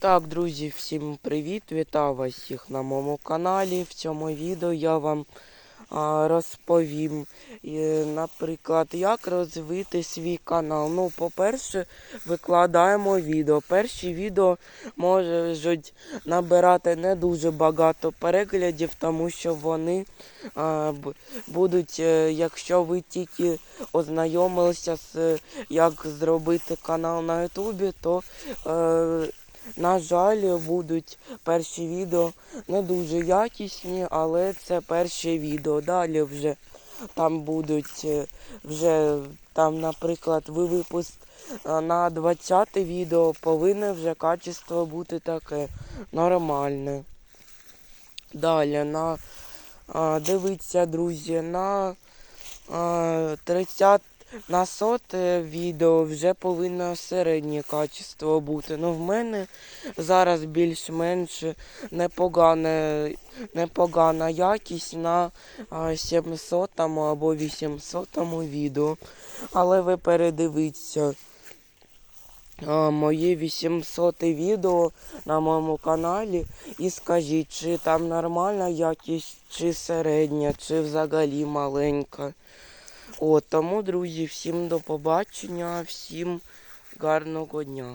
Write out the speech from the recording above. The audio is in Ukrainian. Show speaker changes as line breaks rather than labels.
Так, друзі, всім привіт! Вітаю вас всіх на моєму каналі. В цьому відео я вам а, розповім, е, наприклад, як розвити свій канал. Ну, по-перше, викладаємо відео. Перші відео можуть набирати не дуже багато переглядів, тому що вони а, будуть, е, якщо ви тільки ознайомилися з як зробити канал на Ютубі, то е, на жаль, будуть перші відео не дуже якісні, але це перші відео. Далі вже там будуть е, вже там, наприклад, ви випуск е, на 20 відео повинне вже качество бути таке нормальне. Далі на дивіться, друзі, на а, 30 на соте відео вже повинно середнє качество бути. Ну, в мене зараз більш-менш непогане, непогана якість на а, 700 або 800 відео. Але ви передивіться моє 800 відео на моєму каналі і скажіть, чи там нормальна якість, чи середня, чи взагалі маленька. От, тому, друзі, всім до побачення, всім гарного дня.